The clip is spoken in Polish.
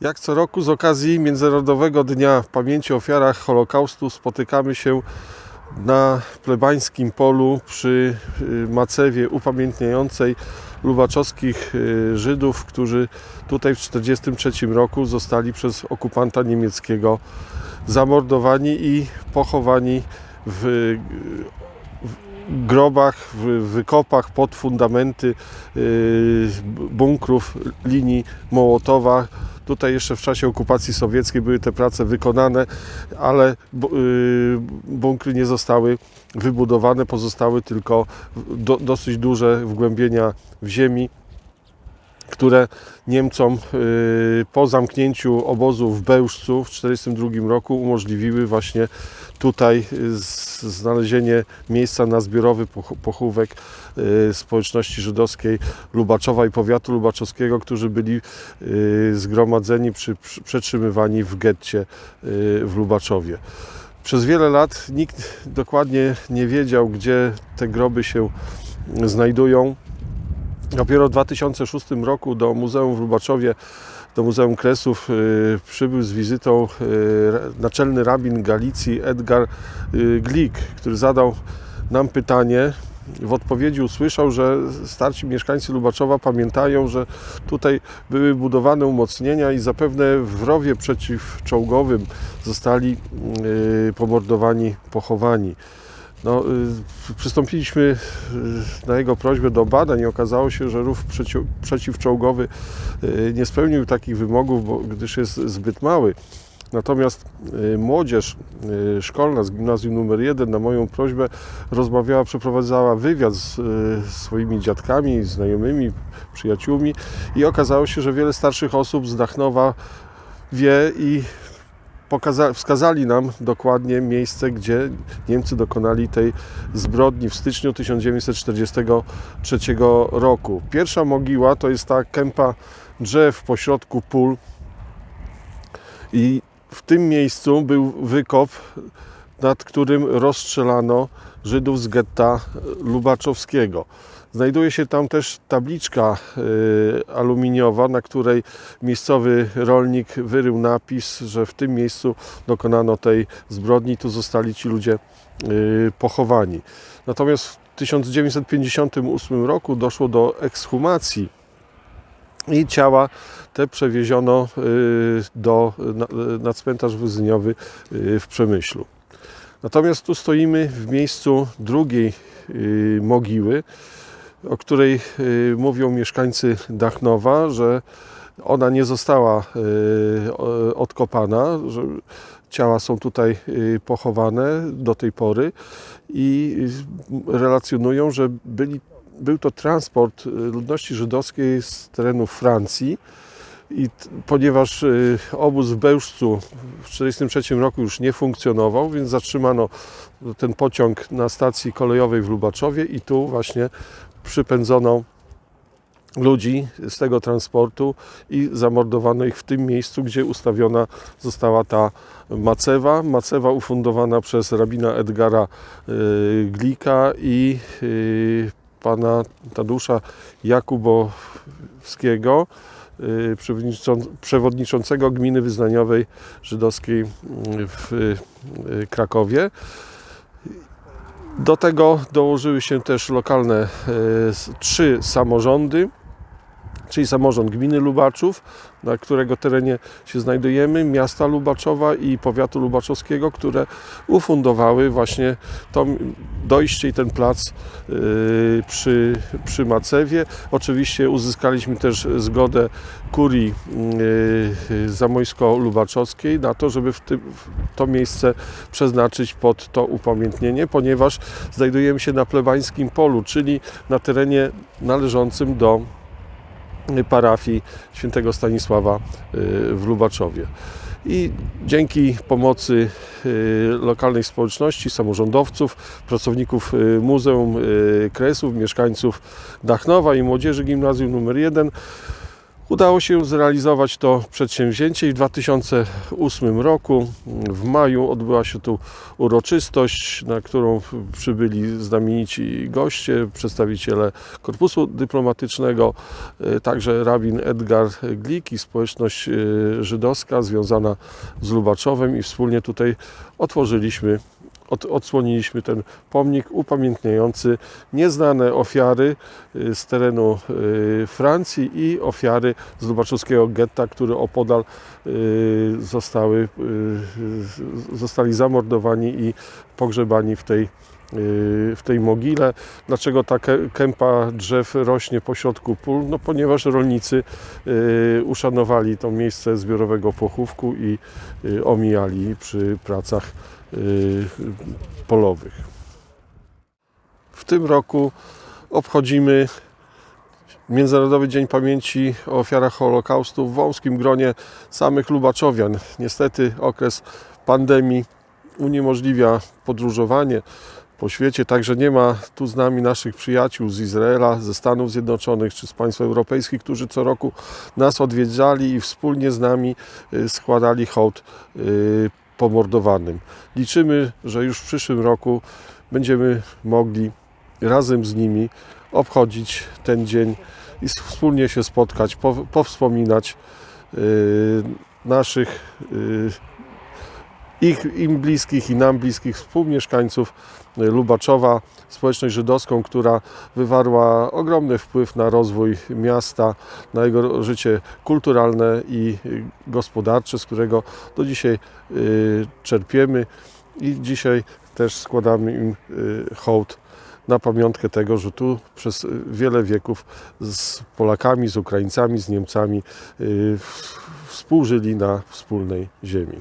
Jak co roku z okazji Międzynarodowego Dnia Pamięci o Ofiarach Holokaustu spotykamy się na plebańskim polu przy y, macewie upamiętniającej lubaczowskich y, Żydów, którzy tutaj w 1943 roku zostali przez okupanta niemieckiego zamordowani i pochowani w w grobach, w wykopach pod fundamenty y, bunkrów linii Mołotowa. Tutaj jeszcze w czasie okupacji sowieckiej były te prace wykonane, ale y, bunkry nie zostały wybudowane, pozostały tylko do, dosyć duże wgłębienia w ziemi które Niemcom y, po zamknięciu obozu w Bełżcu w 1942 roku umożliwiły właśnie tutaj y, znalezienie miejsca na zbiorowy poch- pochówek y, społeczności żydowskiej Lubaczowa i powiatu lubaczowskiego, którzy byli zgromadzeni, przy, przetrzymywani w getcie w Lubaczowie. Przez wiele lat nikt dokładnie nie wiedział, gdzie te groby się znajdują. Dopiero w 2006 roku do Muzeum w Lubaczowie, do Muzeum Kresów y, przybył z wizytą y, naczelny rabin Galicji Edgar y, Glik, który zadał nam pytanie. W odpowiedzi usłyszał, że starsi mieszkańcy Lubaczowa pamiętają, że tutaj były budowane umocnienia i zapewne w rowie przeciwczołgowym zostali pomordowani, pochowani. No, y, przystąpiliśmy y, na jego prośbę do badań i okazało się, że rów przeciw, przeciwczołgowy y, nie spełnił takich wymogów, bo, gdyż jest zbyt mały. Natomiast młodzież szkolna z gimnazjum numer 1 na moją prośbę rozmawiała, przeprowadzała wywiad z swoimi dziadkami, znajomymi, przyjaciółmi i okazało się, że wiele starszych osób z Dachnowa wie i pokaza- wskazali nam dokładnie miejsce, gdzie Niemcy dokonali tej zbrodni w styczniu 1943 roku. Pierwsza mogiła to jest ta kępa drzew pośrodku pól i w tym miejscu był wykop, nad którym rozstrzelano Żydów z getta lubaczowskiego. Znajduje się tam też tabliczka y, aluminiowa, na której miejscowy rolnik wyrył napis, że w tym miejscu dokonano tej zbrodni, tu zostali ci ludzie y, pochowani. Natomiast w 1958 roku doszło do ekshumacji i ciała te przewieziono y, do, na, na cmentarz wyznaniowy y, w Przemyślu. Natomiast tu stoimy w miejscu drugiej y, mogiły, o której y, mówią mieszkańcy Dachnowa, że ona nie została y, odkopana, że ciała są tutaj pochowane do tej pory i relacjonują, że byli, był to transport ludności żydowskiej z terenów Francji i ponieważ y, obóz w Bełżcu w 1943 roku już nie funkcjonował, więc zatrzymano ten pociąg na stacji kolejowej w Lubaczowie i tu właśnie przypędzono ludzi z tego transportu i zamordowano ich w tym miejscu, gdzie ustawiona została ta macewa. Macewa ufundowana przez rabina Edgara y, Glika i y, pana Tadusza Jakubowskiego, przewodniczącego gminy wyznaniowej żydowskiej y, w y, Krakowie. Do tego dołożyły się też lokalne trzy samorządy, czyli samorząd gminy Lubaczów, na którego terenie się znajdujemy, miasta Lubaczowa i powiatu lubaczowskiego, które ufundowały właśnie to dojście i ten plac e, przy, przy Macewie. Oczywiście uzyskaliśmy też zgodę kurii e, zamojsko-lubaczowskiej na to, żeby w tym, w to miejsce przeznaczyć pod to upamiętnienie, ponieważ znajdujemy się na plebańskim polu, czyli na terenie należącym do parafii świętego Stanisława y, w Lubaczowie. I dzięki pomocy y, lokalnej społeczności, samorządowców, pracowników y, Muzeum Kresów, mieszkańców Dachnowa i młodzieży gimnazjum nr 1 Udało się zrealizować to przedsięwzięcie i w 2008 roku w maju odbyła się tu uroczystość, na którą przybyli znamienici goście, przedstawiciele Korpusu Dyplomatycznego, e, także rabin Edgar Glik i społeczność e, żydowska związana z Lubaczowem i wspólnie tutaj otworzyliśmy od, odsłoniliśmy ten pomnik upamiętniający nieznane ofiary y, z terenu y, Francji i ofiary z Lubaczowskiego getta, które opodal y, zostały, zostali zamordowani i pogrzebani w tej, w tej mogile. Dlaczego ta kępa drzew rośnie pośrodku pól? No ponieważ rolnicy y, uszanowali to miejsce zbiorowego pochówku i y, omijali przy pracach y, polowych. W tym roku obchodzimy Międzynarodowy Dzień Pamięci o ofiarach Holokaustu w wąskim gronie samych Lubaczowian. Niestety okres pandemii uniemożliwia podróżowanie po świecie, także nie ma tu z nami naszych przyjaciół z Izraela, ze Stanów Zjednoczonych czy z państw europejskich, którzy co roku nas odwiedzali i wspólnie z nami y, składali hołd y, pomordowanym. Liczymy, że już w przyszłym roku będziemy mogli razem z nimi obchodzić ten dzień i wspólnie się spotkać, pow- powspominać y, naszych ich, im bliskich i nam bliskich współmieszkańców y, Lubaczowa, społeczność żydowską, która wywarła ogromny wpływ na rozwój miasta, na jego życie kulturalne i y, gospodarcze, z którego do dzisiaj y, czerpiemy i dzisiaj też składamy im hołd na pamiątkę tego, że tu przez wiele wieków z Polakami, z Ukraińcami, z Niemcami współżyli na wspólnej ziemi.